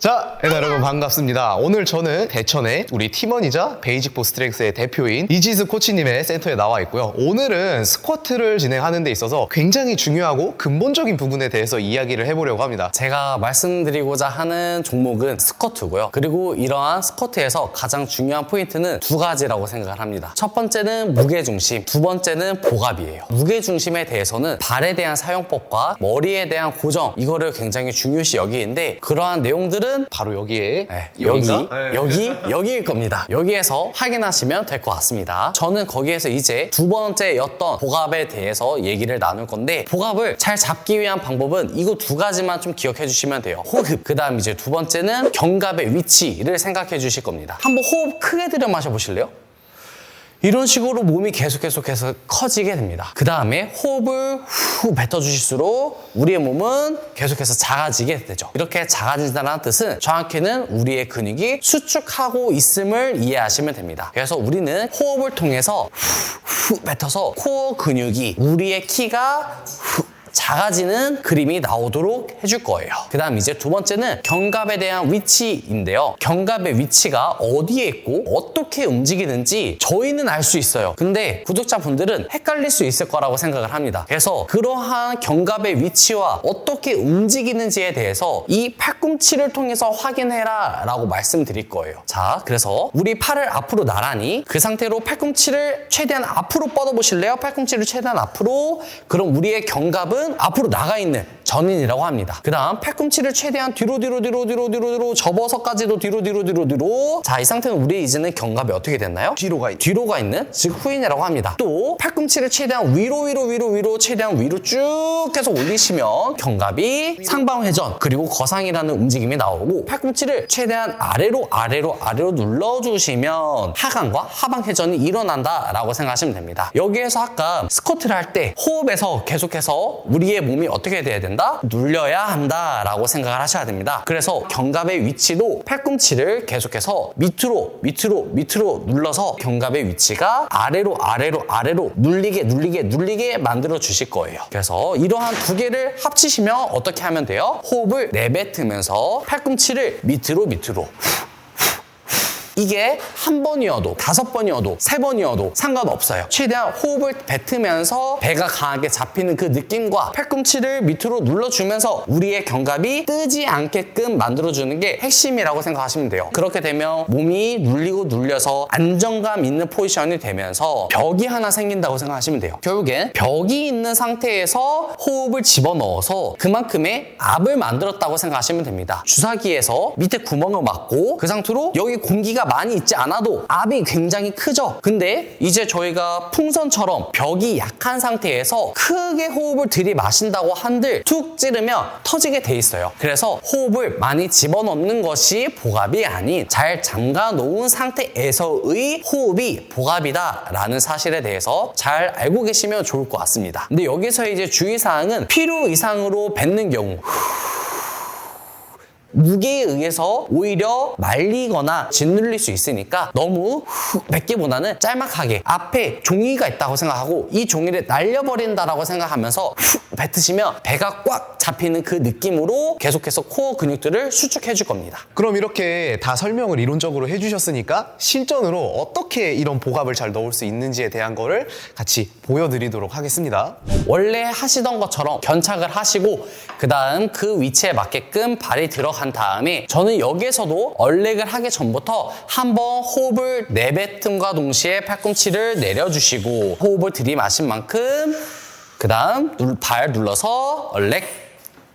자, 네, 여러분 반갑습니다. 오늘 저는 대천의 우리 팀원이자 베이직 보스트렉스의 대표인 이지수 코치님의 센터에 나와 있고요. 오늘은 스쿼트를 진행하는 데 있어서 굉장히 중요하고 근본적인 부분에 대해서 이야기를 해보려고 합니다. 제가 말씀드리고자 하는 종목은 스쿼트고요. 그리고 이러한 스쿼트에서 가장 중요한 포인트는 두 가지라고 생각을 합니다. 첫 번째는 무게중심, 두 번째는 보갑이에요. 무게중심에 대해서는 발에 대한 사용법과 머리에 대한 고정, 이거를 굉장히 중요시 여기는데 그러한 내용들은 바로 여기에 네, 여기, 여기인가? 여기, 여기일 겁니다. 여기에서 확인하시면 될 것 같습니다. 저는 거기에서 이제 두 번째였던 보갑에 대해서 얘기를 나눌 건데, 보갑을 잘 잡기 위한 방법은 이거 두 가지만 좀 기억해 주시면 돼요. 호흡. 그 다음 이제 두 번째는 견갑의 위치를 생각해 주실 겁니다. 한번 호흡 크게 들여 마셔 보실래요? 이런 식으로 몸이 계속 계속해서 커지게 됩니다. 그 다음에 호흡을 후 뱉어주실수록 우리의 몸은 계속해서 작아지게 되죠. 이렇게 작아진다는 뜻은 정확히는 우리의 근육이 수축하고 있음을 이해하시면 됩니다. 그래서 우리는 호흡을 통해서 후, 후 뱉어서 코어 근육이 우리의 키가 후 작아지는 그림이 나오도록 해줄 거예요. 그 다음 이제 두 번째는 견갑에 대한 위치인데요. 견갑의 위치가 어디에 있고 어떻게 움직이는지 저희는 알 수 있어요. 근데 구독자분들은 헷갈릴 수 있을 거라고 생각을 합니다. 그래서 그러한 견갑의 위치와 어떻게 움직이는지에 대해서 이 팔꿈치를 통해서 확인해라 라고 말씀드릴 거예요. 자, 그래서 우리 팔을 앞으로 나란히 그 상태로 팔꿈치를 최대한 앞으로 뻗어 보실래요? 팔꿈치를 최대한 앞으로 그럼 우리의 견갑은 앞으로 나가 있는 전인이라고 합니다. 그 다음 팔꿈치를 최대한 뒤로 뒤로 뒤로 뒤로 뒤로 뒤로 접어서까지도 뒤로 뒤로 뒤로 뒤로 자 이 상태는 우리 이제는 견갑이 어떻게 됐나요? 뒤로가 있- 뒤로가 있는 즉 후인이라고 합니다. 또 팔꿈치를 최대한 위로 위로 위로 위로 최대한 위로 쭉 계속 올리시면 견갑이 상방 회전 그리고 거상이라는 움직임이 나오고 팔꿈치를 최대한 아래로 아래로 아래로 눌러주시면 하강과 하방 회전이 일어난다라고 생각하시면 됩니다. 여기에서 아까 스쿼트를 할 때 호흡에서 계속해서 우리의 몸이 어떻게 돼야 된다? 눌려야 한다라고 생각을 하셔야 됩니다. 그래서 견갑의 위치도 팔꿈치를 계속해서 밑으로 밑으로 밑으로 눌러서 견갑의 위치가 아래로 아래로 아래로 눌리게 눌리게 눌리게 만들어 주실 거예요. 그래서 이러한 두 개를 합치시면 어떻게 하면 돼요? 호흡을 내뱉으면서 팔꿈치를 밑으로 밑으로 이게 한 번이어도 다섯 번이어도 세 번이어도 상관없어요. 최대한 호흡을 뱉으면서 배가 강하게 잡히는 그 느낌과 팔꿈치를 밑으로 눌러주면서 우리의 견갑이 뜨지 않게끔 만들어주는 게 핵심이라고 생각하시면 돼요. 그렇게 되면 몸이 눌리고 눌려서 안정감 있는 포지션이 되면서 벽이 하나 생긴다고 생각하시면 돼요. 결국엔 벽이 있는 상태에서 호흡을 집어넣어서 그만큼의 압을 만들었다고 생각하시면 됩니다. 주사기에서 밑에 구멍을 막고 그 상태로 여기 공기가 많이 있지 않아도 압이 굉장히 크죠. 근데 이제 저희가 풍선처럼 벽이 약한 상태에서 크게 호흡을 들이마신다고 한들 툭 찌르면 터지게 돼 있어요. 그래서 호흡을 많이 집어넣는 것이 보갑이 아닌 잘 잠가 놓은 상태에서의 호흡이 보갑이다라는 사실에 대해서 잘 알고 계시면 좋을 것 같습니다. 근데 여기서 이제 주의사항은 필요 이상으로 뱉는 경우 무게에 의해서 오히려 말리거나 짓눌릴 수 있으니까 너무 훅 뱉기보다는 짤막하게 앞에 종이가 있다고 생각하고 이 종이를 날려버린다라고 생각하면서 훅 뱉으시면 배가 꽉 잡히는 그 느낌으로 계속해서 코어 근육들을 수축해 줄 겁니다. 그럼 이렇게 다 설명을 이론적으로 해주셨으니까 실전으로 어떻게 이런 보갑을 잘 넣을 수 있는지에 대한 거를 같이 보여드리도록 하겠습니다. 원래 하시던 것처럼 견착을 하시고 그 다음 그 위치에 맞게끔 발이 들어 간 다음에 저는 여기에서도 얼렉을 하기 전부터 한번 호흡을 내뱉음과 동시에 팔꿈치를 내려주시고 호흡을 들이마신 만큼 그 다음 발 눌러서 얼렉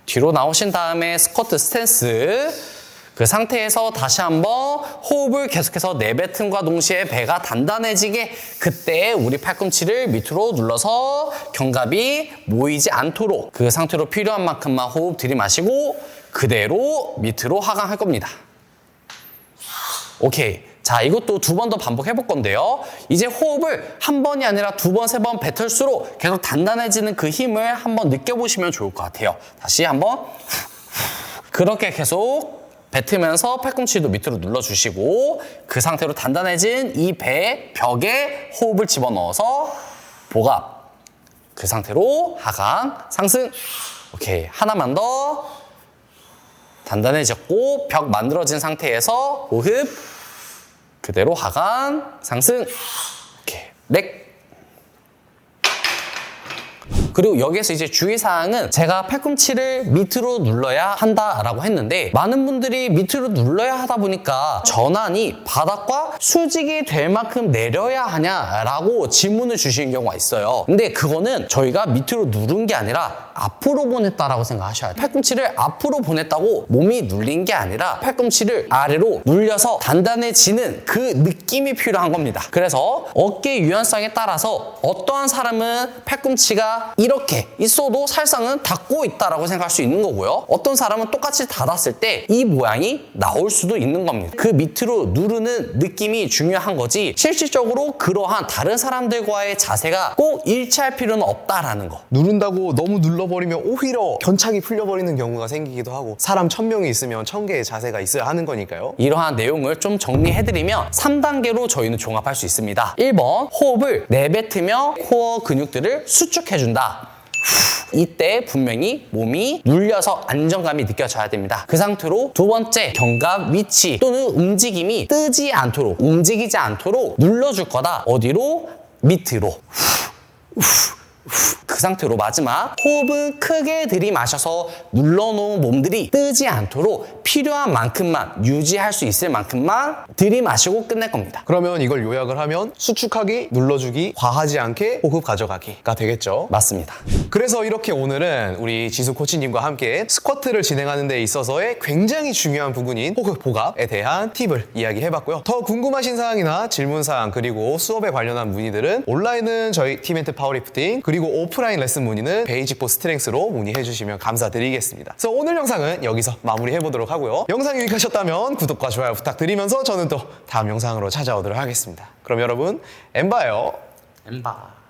뒤로 나오신 다음에 스쿼트 스탠스 그 상태에서 다시 한번 호흡을 계속해서 내뱉음과 동시에 배가 단단해지게 그때 우리 팔꿈치를 밑으로 눌러서 견갑이 모이지 않도록 그 상태로 필요한 만큼만 호흡 들이마시고 그대로 밑으로 하강할 겁니다. 오케이. 자, 이것도 두 번 더 반복해 볼 건데요. 이제 호흡을 한 번이 아니라 두 번, 세 번 뱉을수록 계속 단단해지는 그 힘을 한번 느껴보시면 좋을 것 같아요. 다시 한번. 그렇게 계속 뱉으면서 팔꿈치도 밑으로 눌러주시고 그 상태로 단단해진 이 배 벽에 호흡을 집어넣어서 보갑 그 상태로 하강 상승 오케이 하나만 더 단단해졌고 벽 만들어진 상태에서 호흡 그대로 하강 상승. 이렇게 렉 그리고 여기에서 이제 주의사항은 제가 팔꿈치를 밑으로 눌러야 한다라고 했는데 많은 분들이 밑으로 눌러야 하다 보니까 전환이 바닥과 수직이 될 만큼 내려야 하냐라고 질문을 주시는 경우가 있어요. 근데 그거는 저희가 밑으로 누른 게 아니라 앞으로 보냈다라고 생각하셔야 돼요. 팔꿈치를 앞으로 보냈다고 몸이 눌린 게 아니라 팔꿈치를 아래로 눌려서 단단해지는 그 느낌이 필요한 겁니다. 그래서 어깨 유연성에 따라서 어떠한 사람은 팔꿈치가 이렇게 있어도 살상은 닫고 있다라고 생각할 수 있는 거고요. 어떤 사람은 똑같이 닫았을 때 이 모양이 나올 수도 있는 겁니다. 그 밑으로 누르는 느낌이 중요한 거지 실질적으로 그러한 다른 사람들과의 자세가 꼭 일치할 필요는 없다라는 거. 누른다고 너무 눌러버리면 오히려 견착이 풀려버리는 경우가 생기기도 하고 사람 천명이 있으면 천개의 자세가 있어야 하는 거니까요. 이러한 내용을 좀 정리해드리면 3단계로 저희는 종합할 수 있습니다. 1번, 호흡을 내뱉으며 코어 근육들을 수축해준다. 후, 이때 분명히 몸이 눌려서 안정감이 느껴져야 됩니다. 그 상태로 두 번째 견갑 위치 또는 움직임이 뜨지 않도록 움직이지 않도록 눌러줄 거다. 어디로? 밑으로. 그 상태로 마지막 호흡은 크게 들이마셔서 눌러놓은 몸들이 뜨지 않도록 필요한 만큼만 유지할 수 있을 만큼만 들이마시고 끝낼 겁니다. 그러면 이걸 요약을 하면 수축하기, 눌러주기, 과하지 않게 호흡 가져가기가 되겠죠. 맞습니다. 그래서 이렇게 오늘은 우리 지수 코치님과 함께 스쿼트를 진행하는 데 있어서의 굉장히 중요한 부분인 호흡 보갑에 대한 팁을 이야기해봤고요. 더 궁금하신 사항이나 질문사항 그리고 수업에 관련한 문의들은 온라인은 저희 티멘트 파워리프팅 그리고 오프라인 레슨 문의는 베이직보 스트렝스로 문의해 주시면 감사드리겠습니다. 그래서 오늘 영상은 여기서 마무리해 보도록 하고요. 영상이 유익하셨다면 구독과 좋아요 부탁드리면서 저는 또 다음 영상으로 찾아오도록 하겠습니다. 그럼 여러분 엠바요. 엠바.